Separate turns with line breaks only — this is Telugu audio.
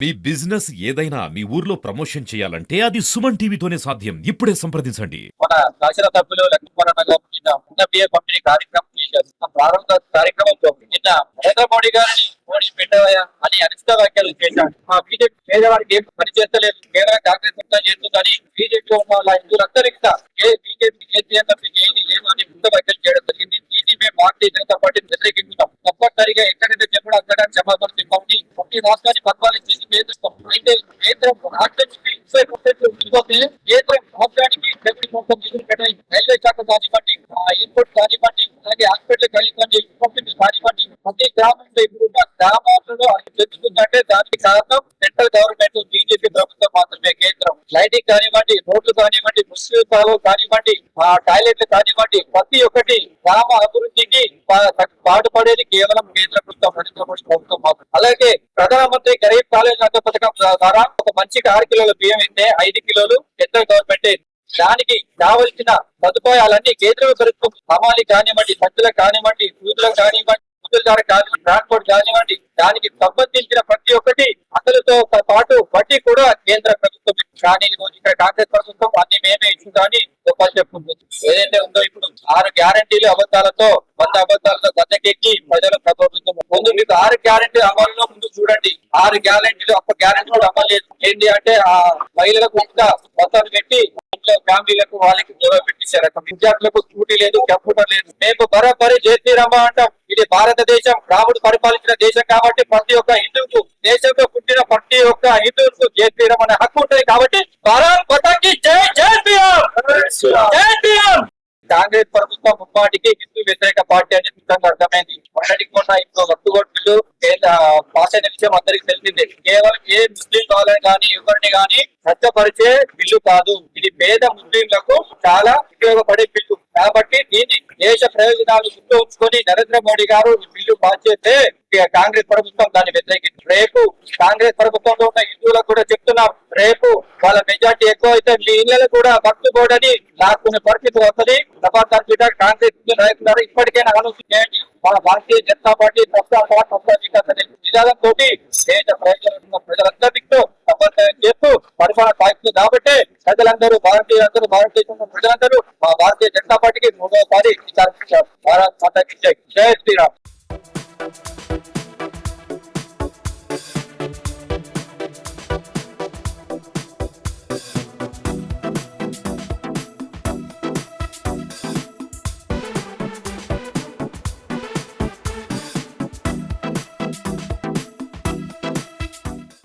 మీ బిజినెస్ ఏదైనా మీ ఊర్లో ప్రమోషన్ చేయాలంటే అది సుమన్ టీవీతోనే సాధ్యం. ఇప్పుడే సంప్రదించండి.
మన దశల సభ్యులు లక్ష్మణ నిన్న పంపిణీ కార్యక్రమం చేశారు. ప్రారంభ కార్యక్రమంలో నిన్న నరేంద్ర మోడీ గారిని మోడీ అని అనిష్ట వ్యాఖ్యలు చేశాడు బీజేపీ పేదవాడికి ఏం పని చేస్తలేదు. కేవలం కాంగ్రెస్ అంతా చేస్తుందని బీజేపీ ఉన్న వాళ్ళ బీజేపీ కేసీఆర్ తప్ప ఏది లేదు అని వ్యాఖ్యలు చేయడం జరిగింది. దీన్ని మేము భారతీయ జనతా పార్టీని వ్యతిరేకిస్తున్నాం తప్పనిసరిగా ఎక్కడైతే చెప్పడం అక్కడ ప్రతి రాష్ట్రాన్ని పరిపాలించేది కేంద్రం. అయితే కేంద్రం రాష్ట్రానికి ముప్పై పర్సెంట్ ఉండిపోతే కేంద్రం రాష్ట్రానికి డెబ్బై మొత్తం నిధులు కేటాయింది రైల్వే శాఖ కానివ్వండి ఆ ఎయిర్పోర్ట్ కానివ్వండి అలాగే హాస్పిటల్ కానివ్వండి ఇన్ఫ్రాస్ట్రక్చర్ కానివ్వండి ప్రతి గ్రామంలో ఇప్పుడు గ్రామాలలో అది పెంచుతుందంటే దానికి కారణం సెంట్రల్ గవర్నమెంట్ బీజేపీ ప్రభుత్వం మాత్రమే కేంద్రం. లైటింగ్ కానివ్వండి రోడ్లు కానివ్వండి ముస్లిం కానివ్వండి ఆ టాయిలెట్లు కానివ్వండి ప్రతి ఒక్కటి గ్రామ అభివృద్ధికి పాటుపడేది కేవలం కేంద్ర ప్రభుత్వం నరేంద్ర మోడీ ప్రభుత్వం మాత్రం అలాగే ప్రధానమంత్రి గరీబ్ కాలేజ్ అన్న పథకం ద్వారా ఒక మంచి ఆరు కిలోల బియ్యం ఇస్తే ఐదు కిలోలు సెంట్రల్ గవర్నమెంట్ దానికి కావలసిన సదుపాయాలన్నీ కేంద్ర ప్రభుత్వం హమాలి కానివ్వండి సజ్జలకు కానివ్వండి కూతులకు కానివ్వండి కూతుల ద్వారా కానివ్వండి ట్రాన్స్పోర్ట్ కానివ్వండి దానికి సంబంధించిన ప్రతి ఒక్కటి అసలుతో పాటు వడ్డీ కూడా కేంద్ర ప్రభుత్వం కానీ ఇక్కడ కాంగ్రెస్ ప్రభుత్వం అన్ని మేమే ఇచ్చు కానీ చెప్పుకుంటుంది. ఏదైతే ఉందో ఆరు గ్యారంటీలు అబద్ధాలతో వంద అబద్ధాలతో గద్దెకెక్కి ప్రజల ప్రభుత్వం ముందు మీకు ఆరు గ్యారంటీ అమలులో ముందు చూడండి. ఆరు గ్యారంటీలు ఒక్క గ్యారంటీ కూడా అమలు లేదు. ఏంటి అంటే ఆ మహిళలకు ఇంకా మొత్తాన్ని పెట్టి ఇంట్లో ఫ్యామిలీలకు వాళ్ళకి గొడవ పెట్టించారు. అక్కడ విద్యార్థులకు స్కూటీ లేదు కంప్యూటర్ లేదు. మేము బరాబరి జై అంటాం. ఇది భారతదేశం రాముడు పరిపాలించిన దేశం కాబట్టి ప్రతి ఒక్క హిందువుకు దేశంలో పుట్టిన ప్రతి ఒక్క హిందువుకు జై అనే హక్కు ఉంటుంది కాబట్టి భారత్ మాతాకి జై జై శ్రీరామ్ జై కాంగ్రెస్ ప్రభుత్వం ముప్పాటికి హిందూ వ్యతిరేక పార్టీ అని స్పష్టంగా అర్థమైంది. మొన్నటికి మొన్న ఇంకో వస్తుగోడు భాష కేంద్ర పాస్ అయిన విషయం అందరికి తెలిసిందే. కేవలం ఏ ముస్లిం వాళ్ళని కానీ ఎవరిని కానీ సత్యపరిచే బిల్లు కాదు. ఇది పేద ముస్లింలకు చాలా ఉపయోగపడే బిల్లు. కాబట్టి దీన్ని దేశ ప్రయోజనాలు గుర్తు ఉంచుకొని నరేంద్ర మోడీ గారు ఈ బిల్లు పాస్ చేస్తే కాంగ్రెస్ ప్రభుత్వం దాన్ని వ్యతిరేకింది రేపు కాంగ్రెస్ ప్రభుత్వంలో ఉన్న హిందువులకు కూడా చెప్తున్నారు. రేపు వాళ్ళ మెజార్టీ ఎక్కువ అయితే మీ ఇళ్ళలో కూడా భక్తు బోర్డని లాక్కునే పరిస్థితి వస్తుంది. సమాచారం పీఠ కాంగ్రెస్ రైతున్నారు ఇప్పటికైనా ఆలోచన చేయండి. మన భారతీయ జనతా పార్టీ సబ్కా సాత్ సబ్కా దేశ ప్రయోజనం ప్రజలందరితో సమన్వయం చేస్తూ పరిపాలన సాగుతుంది కాబట్టి ప్రజలందరూ భారతీయులందరూ భారతదేశంలో ప్రజలందరూ మా భారతీయ జనతా పార్టీకి మూడవసారి విచారించారు భారత్ మాతాకి జై. జై శ్రీరామ్.